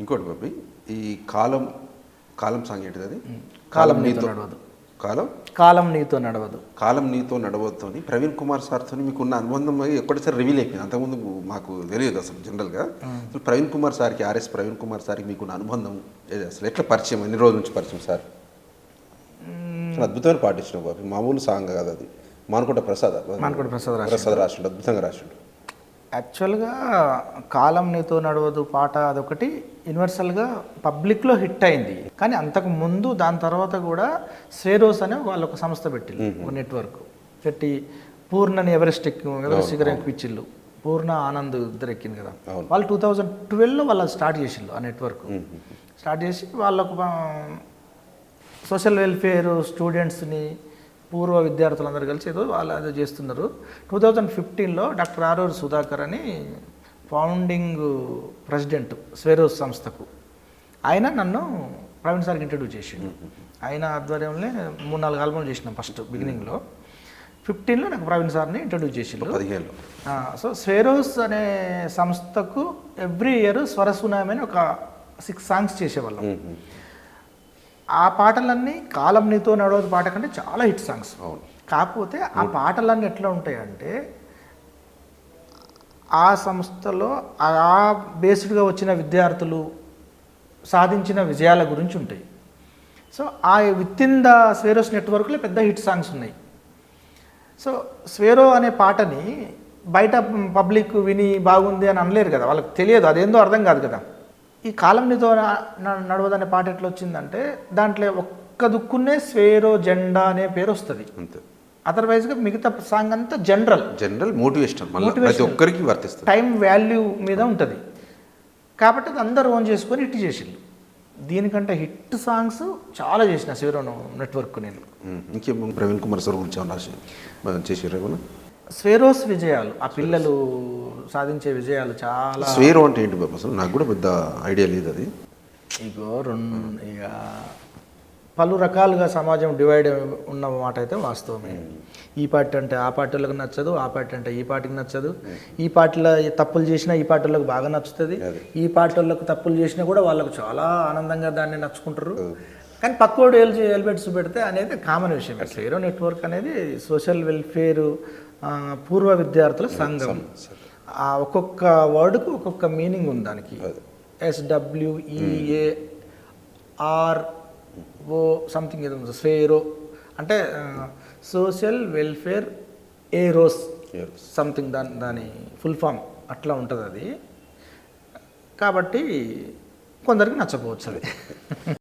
ఇంకోటి బాబీ ఈ కాలం కాలం సాంగ్ ఏంటిది అది? కాలం నీతో నడవదు. కాలం? కాలం నీతో నడవదు. కాలం నీతో నడవద్దని ప్రవీణ్ కుమార్ సార్తో మీకు ఉన్న అనుబంధం ఎక్కడిసారి రివీల్ అయిపోయింది. అంతకుముందు మాకు తెలియదు అసలు జనరల్గా. అసలు ప్రవీణ్ కుమార్ సార్కి ఆర్ఎస్ ప్రవీణ్ కుమార్ సార్కి మీకున్న అనుబంధం ఏది? అసలు ఎట్లా పరిచయం? ఎన్ని రోజుల నుంచి పరిచయం సార్? చాలా అద్భుతమైన పాట ఇచ్చిన బాబు. మామూలు సాంగ్ కాదు అది. మానుకుంట ప్రసాద్. మానుకుంట ప్రసాద్. ప్రసాద్ రాసిండు అద్భుతంగా రాసిండు. యాక్చువల్గా కాలం నీతో నడవదు పాట అదొకటి యూనివర్సల్గా పబ్లిక్లో హిట్ అయింది. కానీ అంతకు ముందు దాని తర్వాత కూడా స్వేరోస్ అనే వాళ్ళు ఒక సంస్థ పెట్టిల్లు ఒక నెట్వర్క్. పెట్టి పూర్ణని ఎవరెస్ట్ ఎక్కి ఎవరెస్ట్ శిఖరం ఎక్కిచ్చిల్లు పూర్ణ ఆనంద్ ఇద్దరు ఎక్కింది కదా. వాళ్ళు టూ థౌజండ్ ట్వెల్వ్లో వాళ్ళు స్టార్ట్ చేసిల్లు ఆ నెట్వర్క్. స్టార్ట్ చేసి వాళ్ళకు సోషల్ వెల్ఫేర్ స్టూడెంట్స్ని పూర్వ విద్యార్థులందరూ కలిసి ఏదో వాళ్ళు అదే చేస్తున్నారు. టూ థౌజండ్ ఫిఫ్టీన్లో డాక్టర్ ఆరూరు సుధాకర్ అని ఫౌండింగ్ ప్రెసిడెంట్ స్వేరోస్ సంస్థకు. ఆయన నన్ను ప్రవీణ్ సార్కి ఇంట్రడ్యూస్ చేసిండు. ఆయన ఆధ్వర్యంలో మూడు నాలుగు ఆల్బమ్ చేసినాం ఫస్ట్ బిగినింగ్లో. ఫిఫ్టీన్లో నాకు ప్రవీణ్ సార్ని ఇంట్రడ్యూస్ చేసిండు. పదిహేనులో. ఆ, సో స్వేరోస్ అనే సంస్థకు ఎవ్రీ ఇయర్ స్వరసునామి అని ఒక సిక్స్ సాంగ్స్ చేసేవాళ్ళం. ఆ పాటలన్నీ కాలం నీతో నడవదు పాట కంటే చాలా హిట్ సాంగ్స్. కాకపోతే ఆ పాటలన్నీ ఎట్లా ఉంటాయంటే ఆ సంస్థలో ఆ బేస్డ్గా వచ్చిన విద్యార్థులు సాధించిన విజయాల గురించి ఉంటాయి. సో ఆ విత్ ఇన్ ద స్వేరోస్ నెట్వర్క్లో పెద్ద హిట్ సాంగ్స్ ఉన్నాయి. సో స్వేరో అనే పాటని బయట పబ్లిక్ విని బాగుంది అని అనలేరు కదా వాళ్ళకి తెలియదు అదేందో అర్థం కాదు కదా. ఈ కాలం నీతో నడవదనే పాట ఎట్లా వచ్చిందంటే దాంట్లో ఒక్క దుక్కునే స్వేరో జెండా అనే పేరు వస్తుంది. అంతే. అదర్వైజ్గా మిగతా సాంగ్ అంతా జనరల్. జనరల్ మోటివేషన్ మళ్ళీ ప్రతి. ఒక్కరికి వర్తిస్తుంది. టైం వాల్యూ మీద ఉంటుంది. కాబట్టి అది అందరూ ఓన్ చేసుకొని హిట్ చేసిండు దీనికంటే హిట్ సాంగ్స్ చాలా చేసిన స్వేరో నెట్వర్క్ నేను. ఇంకేం ప్రవీణ్ కుమార్ సార్ గురించి ఏమన్నా? స్వేరోస్ విజయాలు ఆ పిల్లలు సాధించే విజయాలు చాలా స్వేరో అంటే ఏంటి బాబు? అసలు నాకు కూడా పెద్ద ఐడియా లేదు అది. ఇగో రెండు ఇక పలు రకాలుగా సమాజం డివైడ్ ఉన్న మాట అయితే వాస్తవమే. ఈ పార్టీ అంటే ఆ పార్టీలకు నచ్చదు ఆ పార్టీ అంటే ఈ పార్టీకి నచ్చదు. ఈ పార్టీలో తప్పులు చేసినా ఈ పార్టీలకు బాగా నచ్చుతుంది. ఈ పార్టీలకు తప్పులు చేసినా కూడా వాళ్ళకు చాలా ఆనందంగా దాన్ని నచ్చుకుంటారు. కానీ పక్కోడు ఎల్ ఎలిమెంట్స్ పెడితే అనేది కామన్ విషయం. హీరో నెట్వర్క్ అనేది సోషల్ వెల్ఫేర్ పూర్వ విద్యార్థుల సంఘం. ఆ ఒక్కొక్క వర్డ్కు ఒక్కొక్క మీనింగ్ ఉంది దానికి. ఎస్డబ్ల్యూఈఏ ఆర్ ఓ సంథింగ్ ఏదో ఉంది. స్వేరో అంటే సోషల్ వెల్ఫేర్ ఏరోస్. సంథింగ్ దాని దాని ఫుల్ ఫామ్ అట్లా ఉంటుంది అది కాబట్టి కొందరికి నచ్చపోవచ్చు అది.